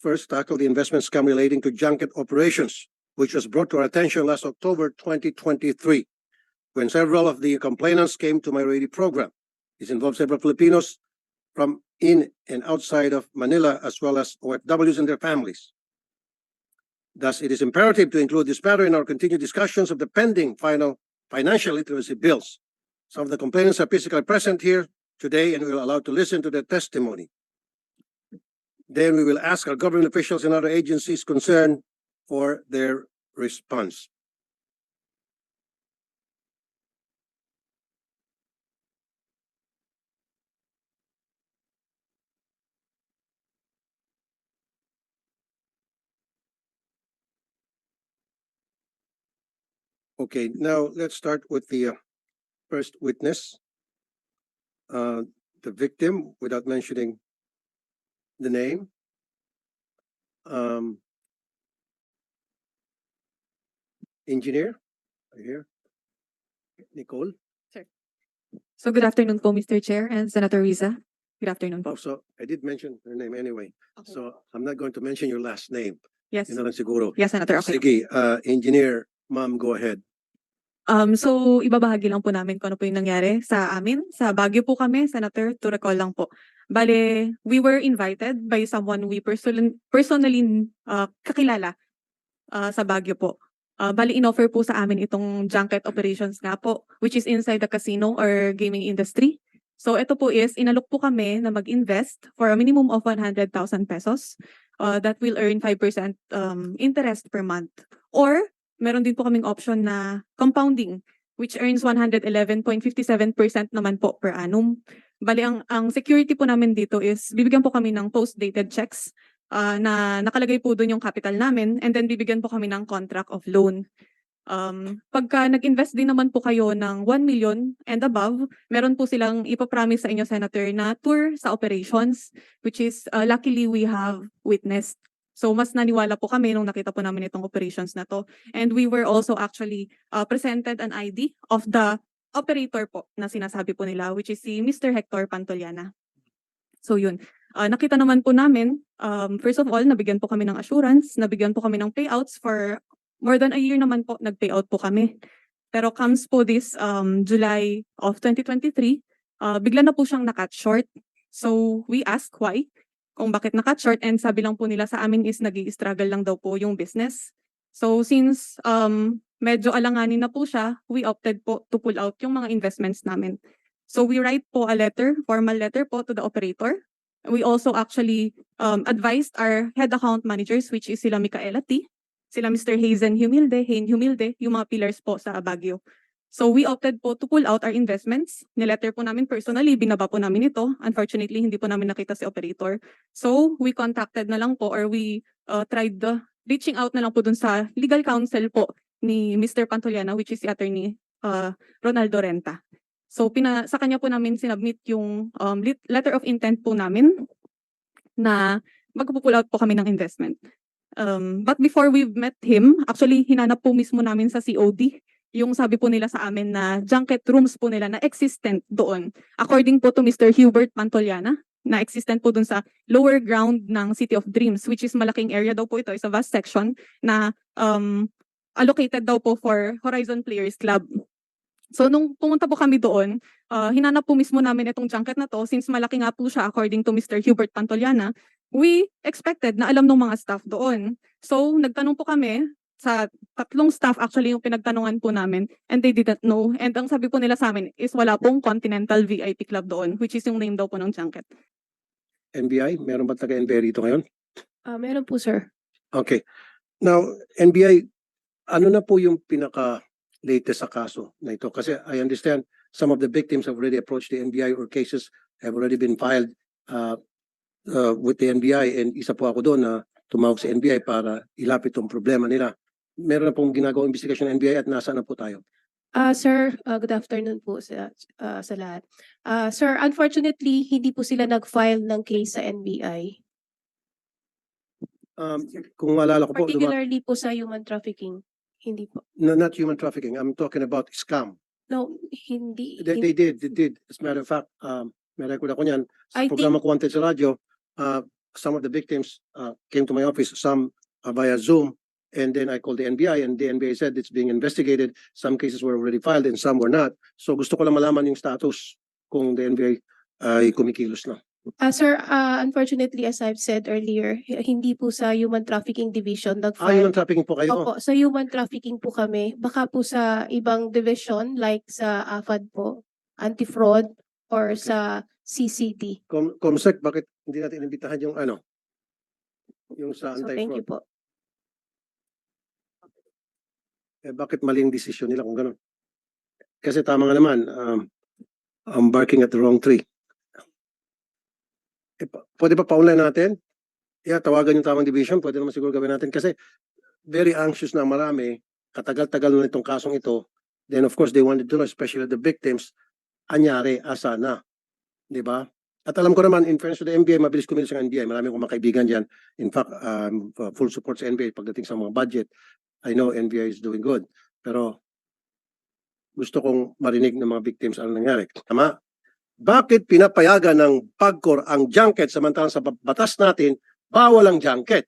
First tackle the investment scam relating to junket operations, which was brought to our attention last October twenty twenty-three, when several of the complainants came to my radio program. This involved several Filipinos from in and outside of Manila, as well as OFWs and their families. Thus, it is imperative to include this matter in our continued discussions of the pending final financial literacy bills. Some of the complainants are physically present here today and we will allow to listen to their testimony. Then we will ask our government officials and other agencies concerned for their response. Okay, now let's start with the uh, first witness. Uh, the victim, without mentioning the name. Um. Engineer, right here. Nicole, So good afternoon po, Mr. Chair and Senator Riza. Good afternoon po. So I did mention her name anyway, so I'm not going to mention your last name. Yes, Yun na lang siguro. yes, Senator, okay. Sige, uh, engineer, ma'am, go ahead. Um, so ibabahagi lang po namin kung ano po yung nangyari sa amin. Sa Baguio po kami, Senator, to recall lang po. Bale, we were invited by someone we person personally uh, kakilala uh, sa Baguio po. Uh, bali, inoffer po sa amin itong junket operations nga po, which is inside the casino or gaming industry. So ito po is, inalok po kami na mag-invest for a minimum of 100,000 pesos uh, that will earn 5% um, interest per month. Or meron din po kaming option na compounding which earns 111.57% naman po per annum. Bali, ang, ang security po namin dito is bibigyan po kami ng post-dated checks ah, na nakalagay po doon yung capital namin and then bibigyan po kami ng contract of loan. Um, pagka nag-invest din naman po kayo ng 1 million and above, meron po silang ipapromise sa inyo, Senator, na tour sa operations, which is uh, luckily we have witnessed. So mas naniwala po kami nung nakita po namin itong operations na to. And we were also actually uh, presented an ID of the operator po na sinasabi po nila, which is si Mr. Hector Pantoliana. So yun. Uh, nakita naman po namin, um, first of all, nabigyan po kami ng assurance, nabigyan po kami ng payouts for more than a year naman po, nag-payout po kami. Pero comes po this um, July of 2023, uh, bigla na po siyang nakat short. So we ask why, kung bakit nakat short and sabi lang po nila sa amin is nag struggle lang daw po yung business. So since um, medyo alanganin na po siya, we opted po to pull out yung mga investments namin. So we write po a letter, formal letter po to the operator. We also actually um, advised our head account managers, which is sila Micaela T, sila Mr. Hazen Humilde, Hain Humilde, yung mga pillars po sa Baguio. So we opted po to pull out our investments. Niletter po namin personally, binaba po namin ito. Unfortunately, hindi po namin nakita si operator. So we contacted na lang po or we uh, tried the reaching out na lang po dun sa legal counsel po ni Mr. Pantoliana, which is si attorney uh, Ronaldo Renta. So pina, sa kanya po namin sinubmit yung um, letter of intent po namin na magpupull out po kami ng investment. Um, but before we met him, actually hinanap po mismo namin sa COD yung sabi po nila sa amin na junket rooms po nila na existent doon. According po to Mr. Hubert Pantoliana, na existent po dun sa lower ground ng City of Dreams, which is malaking area daw po ito, is a vast section na um, allocated daw po for Horizon Players Club. So nung pumunta po kami doon, uh, hinanap po mismo namin itong junket na to since malaki nga po siya according to Mr. Hubert Pantoliana. We expected na alam ng mga staff doon. So nagtanong po kami sa tatlong staff actually yung pinagtanungan po namin and they didn't know. And ang sabi po nila sa amin is wala pong Continental VIP Club doon which is yung name daw po ng junket. NBI, meron ba taga NBI rito ngayon? Ah, meron po, sir. Okay. Now, NBI, ano na po yung pinaka latest sa kaso na ito? Kasi I understand some of the victims have already approached the NBI or cases have already been filed uh, uh, with the NBI and isa po ako doon na tumawag sa NBI para ilapit tong problema nila. Meron na pong ginagawang investigation ng NBI at nasa na po tayo? Ah, sir, ah, good afternoon po sa ah, sa lahat. Ah, sir, unfortunately, hindi po sila nag-file ng case sa NBI. Um, kung maalala ko po, duma- Particularly po sa human trafficking. Hindi po. no, not human trafficking, I'm talking about scam. No, hindi. They, hin- they did, they did. As a matter of fact, um, may record ako niyan. Sa I programa ko Wanted sa radyo, uh, some of the victims uh, came to my office, some uh, via Zoom. And then I called the NBI and the NBI said it's being investigated. Some cases were already filed and some were not. So gusto ko lang malaman yung status kung the NBI ay kumikilos na. Ah, sir, ah, unfortunately, as I've said earlier, h- hindi po sa Human Trafficking Division Ah, nag-file. human trafficking po kayo? Opo, sa human trafficking po kami. Baka po sa ibang division like sa AFAD po, anti-fraud or sa CCD. Com Comsec, bakit hindi natin inimbitahan yung ano? Yung sa So thank you anti-fraud? po. Eh, bakit maling desisyon nila kung gano'n? Kasi tama nga naman, um, I'm barking at the wrong tree. Eh, pwede pa pa-online natin? Yeah, tawagan yung tamang division, pwede naman siguro gawin natin kasi very anxious na ang marami, katagal-tagal na itong kasong ito. Then of course, they wanted to know, especially the victims, anyari, asa na. Di ba? At alam ko naman, in fairness to the NBI, mabilis kumilos ang NBI. Marami akong mga kaibigan dyan. In fact, um, full support sa NBI pagdating sa mga budget. I know NBI is doing good. Pero gusto kong marinig ng mga victims ano nangyari. Tama? Bakit pinapayagan ng PAGCOR ang junket samantalang sa batas natin, bawal ang junket?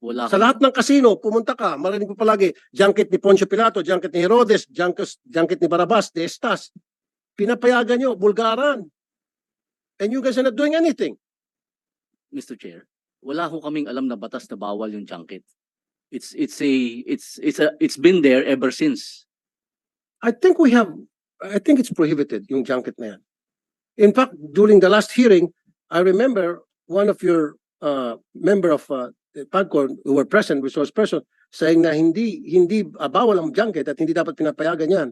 Wala Sa lahat ng kasino, pumunta ka, marinig mo palagi, junket ni Poncio Pilato, junket ni Herodes, junket, junket ni Barabas, de Estas. Pinapayagan nyo, bulgaran. And you guys are not doing anything. Mr. Chair. Wala ho kaming alam na batas na bawal yung junket. It's it's a it's it's a it's been there ever since. I think we have, I think it's prohibited, yung junket na yan. In fact, during the last hearing, I remember one of your uh, member of uh, PAGCOR who were present, resource person, saying na hindi, hindi uh, bawal ang junket at hindi dapat pinapayagan yan.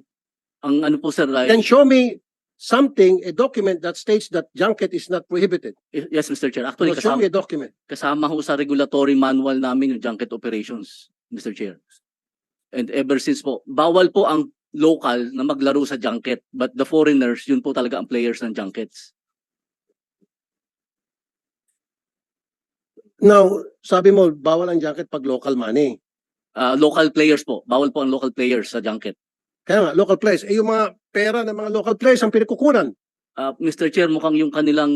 Ang ano po sir, Then show me something, a document that states that junket is not prohibited. yes Mr. Chair. Actually So show me kasama, a document. kasama ho sa regulatory manual namin yung junket operations, Mr. Chair. And ever since po, bawal po ang local na maglaro sa junket, but the foreigners, yun po talaga ang players ng junkets. Now, sabi mo, bawal ang junket pag local money. Ah, local players po, bawal po ang local players sa junket. Kaya nga, local players. Eh, yung mga pera ng mga local players ang pinagkukunan. Ah, Mr. Chair, mukhang yung kanilang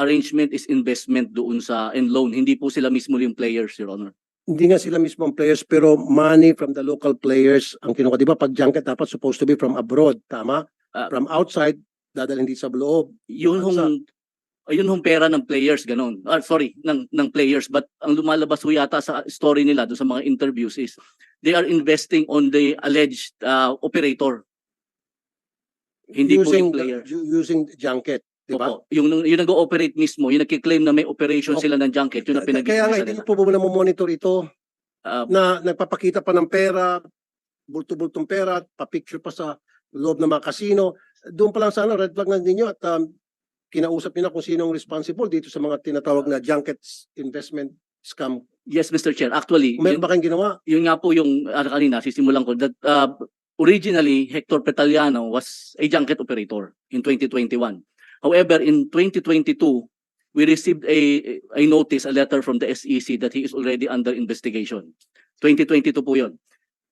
arrangement is investment doon sa and loan. Hindi po sila mismo yung players, Your Honor. hindi nga sila mismo ang players pero money from the local players ang kinuha. Di ba pag junket dapat supposed to be from abroad, tama? Ah. from outside, dadalhin dito sa loob. Yun hong ayun hong pera ng players ganun. Ah, sorry, ng ng players but ang lumalabas ho yata sa story nila doon sa mga interviews is they are investing on the alleged ah, operator. Hindi po using, yung player. using junket, di ba? Opo. Yung yung nag-ooperate mismo, yung nagki-claim na may operation Opo. sila ng junket, yun Kaya pinag kaya nga, hindi niyo po ba monitor ito Ah, na nagpapakita pa ng pera, bulto-bultong pera, pa-picture pa sa loob ng mga casino. Doon pa lang sana, red flag na ninyo at um, kinausap niyo na kung sino ang responsible dito sa mga tinatawag na junket investment scam. yes, Mr. Chair. Actually, meron yun, ba kayong ginawa? yun nga po yung ano kanina, sisimulan ko that ah, originally Hector Petaliano was a junket operator in 2021. However, in 2022, we received a a notice, a letter from the SEC that he is already under investigation. 2022 po yun.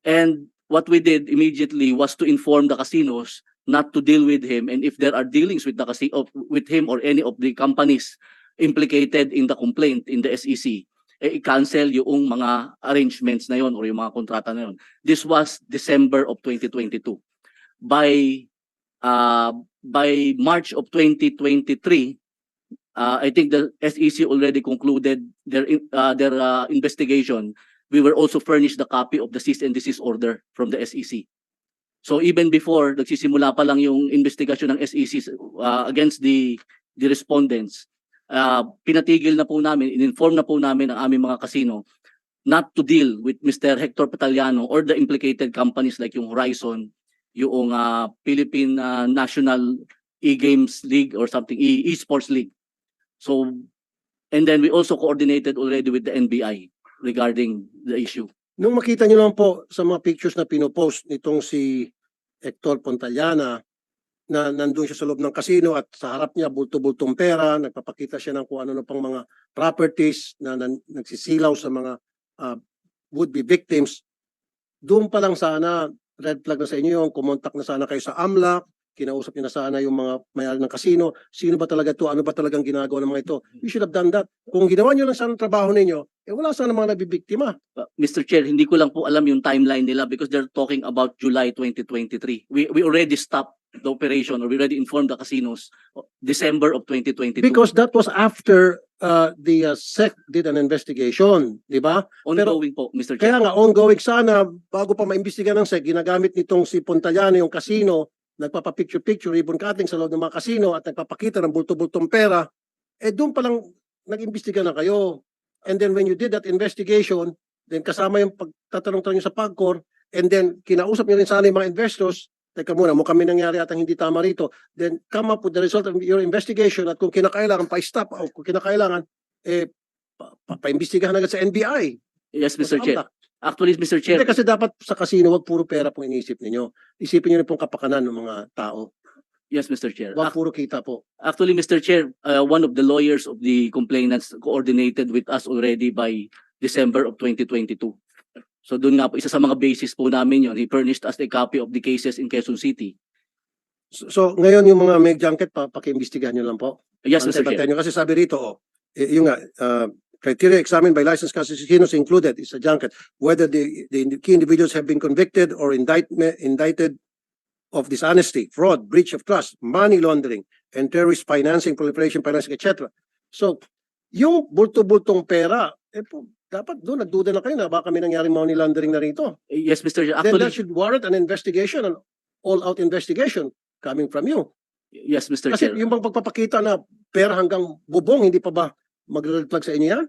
And what we did immediately was to inform the casinos not to deal with him and if there are dealings with the casino with him or any of the companies implicated in the complaint in the SEC eh, i-cancel yung mga arrangements na yon or yung mga kontrata na yon. This was December of 2022. By uh, by March of 2023, uh, I think the SEC already concluded their uh, their uh, investigation. We were also furnished the copy of the cease and desist order from the SEC. So even before nagsisimula pa lang yung investigation ng SEC uh, against the the respondents, uh, pinatigil na po namin, in-inform na po namin ang aming mga casino not to deal with Mr. Hector Pataliano or the implicated companies like yung Horizon, yung uh, Philippine uh, National E-Games League or something, E- Esports League. So, and then we also coordinated already with the NBI regarding the issue. Nung makita niyo lang po sa mga pictures na pinopost nitong si Hector Pontaliana na nandun siya sa loob ng casino at sa harap niya bulto-bultong pera, nagpapakita siya ng kung ano na pang mga properties na, nan- nagsisilaw sa mga ah, would-be victims. Doon pa lang sana, red flag na sa inyo yung kumontak na sana kayo sa AMLAC, kinausap niyo na sana yung mga may-ari ng kasino, sino ba talaga to, ano ba talagang ginagawa ng mga ito. You should have done that. Kung ginawa niyo lang sana trabaho ninyo, eh wala sana mga nabibiktima. Uh, Mr. Chair, hindi ko lang po alam yung timeline nila because they're talking about July 2023. We we already stopped the operation or we already informed the casinos uh, December of 2022. Because that was after uh, the uh, SEC did an investigation, di ba? ongoing po, Mr. Chair. Kaya nga, ongoing sana, bago pa maimbestiga ng SEC, ginagamit nitong si Pontallano yung kasino, nagpapapicture-picture, ribbon cutting sa loob ng mga kasino at nagpapakita ng bulto-bultong pera, eh doon pa lang nag-imbestiga na kayo. And then when you did that investigation, then kasama yung pagtatanong-tanong sa PAGCOR, and then kinausap nyo rin sana yung mga investors, teka muna, mukhang may nangyari at hindi tama rito, then come up with the result of your investigation at kung kinakailangan, pa-stop o kung kinakailangan, eh, pa- pa- pa-imbestigahan agad sa NBI. Yes, Mr. Chair. Actually, Mr. Chair, Hindi kasi dapat sa casino, wag puro pera pong iniisip ninyo. Isipin niyo rin pong kapakanan ng mga tao. yes, Mr. Chair. Wag puro kita po. Actually, Mr. Chair, uh, one of the lawyers of the complainants coordinated with us already by December of 2022. So doon nga po, isa sa mga basis po namin yun. He furnished us a copy of the cases in Quezon City. So, so, ngayon yung mga may junket, pa, pakiimbestigahan nyo lang po. Yes, Mr. Pantay-pantayan Chair. nyo. Kasi sabi rito, oh, eh, yung nga, uh, criteria examined by licensed casinos included is a junket, whether the, the key individuals have been convicted or indictment, indicted of dishonesty, fraud, breach of trust, money laundering, and terrorist financing, proliferation, financing, etc. So, yung bulto-bultong pera, eh po, dapat doon nagduda na kayo na baka may nangyaring money laundering na rito. Yes, Mr. Chair. then that Actually, should warrant an investigation, an all-out investigation coming from you. yes, Mr. Kasi Chair. yung bang pagpapakita na pera hanggang bubong, hindi pa ba magre-red flag sa inyo yan?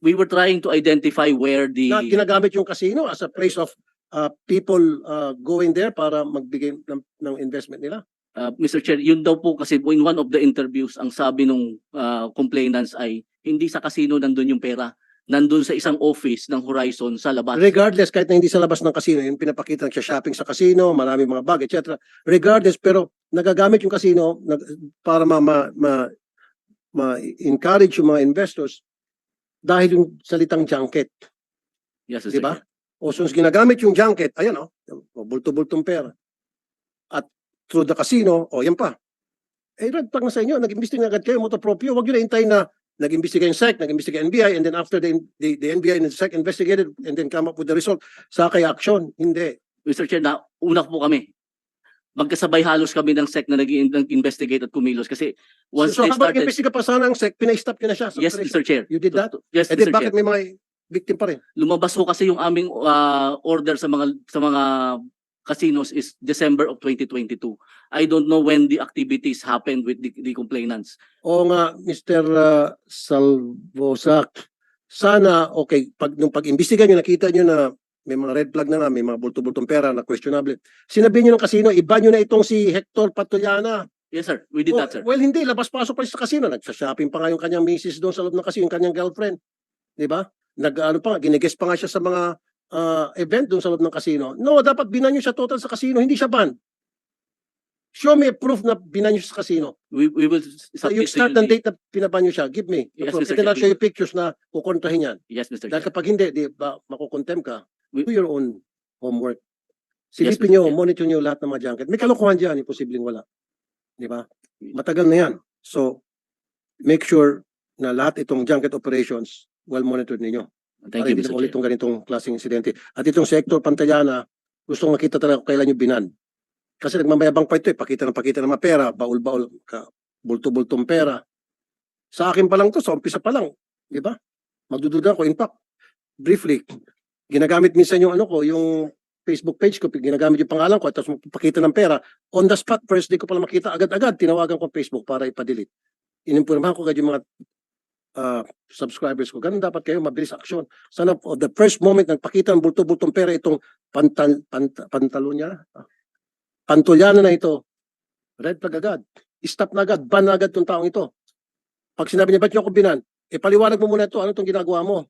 We were trying to identify where the... Na ginagamit yung casino as a place of uh, people uh, going there para magbigay ng, ng investment nila. Uh, Mr. Chair, yun daw po kasi in one of the interviews, ang sabi nung uh, complainants ay hindi sa casino nandun yung pera. Nandun sa isang office ng Horizon sa labas. Regardless, kahit na hindi sa labas ng casino, yung pinapakita siya shopping sa casino, marami mga bag, etc. Regardless, pero nagagamit yung casino nag, para ma, ma, ma, ma-encourage yung mga investors dahil yung salitang junket. Yes. Di ba? O since ginagamit yung junket, ayan o, oh, bulto-bultong pera. At through the casino, o yan pa. Eh, flag na sa inyo, nag-imbestiga agad kayo, motopropyo. Huwag nyo na hintayin na nag-imbestiga yung SEC, nag-imbestiga NBI, and then after the, the, the NBI and the SEC investigated and then come up with the result, sa kay action. Hindi. Mr. Chair, na una po kami. Magkasabay halos kami ng SEC na nag-investigate at kumilos kasi once so, so they habang started... imbestiga pa sana ang SEC, pinay-stop nyo na siya. sa Yes. Mr. Chair. You did that? Yes, And Mr. then bakit Chair. may mga victim pa rin? Lumabas po kasi yung aming uh, order sa mga sa mga casinos is December of 2022. I don't know when the activities happened with the, the complainants. Oo nga, Mr. uh, Salvosac, sana, okay, pag, nung pag-imbestiga nyo, nakita nyo na may mga red flag na nga, may mga bulto-bultong pera na questionable. Sinabi nyo ng kasino, iba nyo na itong si Hector Patuliana. Yes, sir. We did Oh, that, sir. Well, hindi, labas-pasok pa sa kasino. Nagsa-shopping pa nga yung kanyang misis doon sa loob ng kasino, yung kanyang girlfriend. Di ba? Nag, ano pa, nga, ginigest pa nga siya sa mga uh, event doon sa loob ng kasino. No, dapat binan nyo siya total sa kasino, hindi siya ban. Show me a proof na binan nyo siya sa kasino. We, we will So start you and the- date na pinaban nyo siya, give me. Yes, proof. Mr. Then I'll show you pictures na kukontrahin yan. Yes, Mr. Dahil kapag hindi, di ba, makukontem ka. We- Do your own homework. Yes, Silipin Mr. nyo, monitor nyo lahat ng mga junket. May kalokohan dyan, imposibleng wala. Di ba? Matagal na yan. So, make sure na lahat itong junket operations well monitored ninyo. Thank para you, Mr. ulit itong ganitong klaseng insidente. At itong sector Pantayana, gustong makita talaga kung kailan yung binan. Kasi nagmamayabang pa ito eh, pakita ng pakita ng mga pera, baul-baul, ka, bulto-bultong pera. Sa akin pa lang to, sa umpisa pa lang, di ba? Magdududa ko, in fact, briefly, ginagamit minsan yung ano ko, yung Facebook page ko, ginagamit yung pangalan ko, at tapos magpapakita ng pera. On the spot, first day ko pala makita, agad-agad, tinawagan ko Facebook para ipadelete. Inimpurmahan ko agad yung mga uh, subscribers ko. Ganun dapat kayo, mabilis aksyon. Sana for the first moment nagpakita ng bulto-bultong pera itong pantal, pant, pantalo niya, ah, pantulyana na ito, red flag agad. Stop na agad, ban na agad itong taong ito. Pag sinabi niya, ba't niyo ako binan? Eh, paliwanag mo muna ito, ano itong ginagawa mo?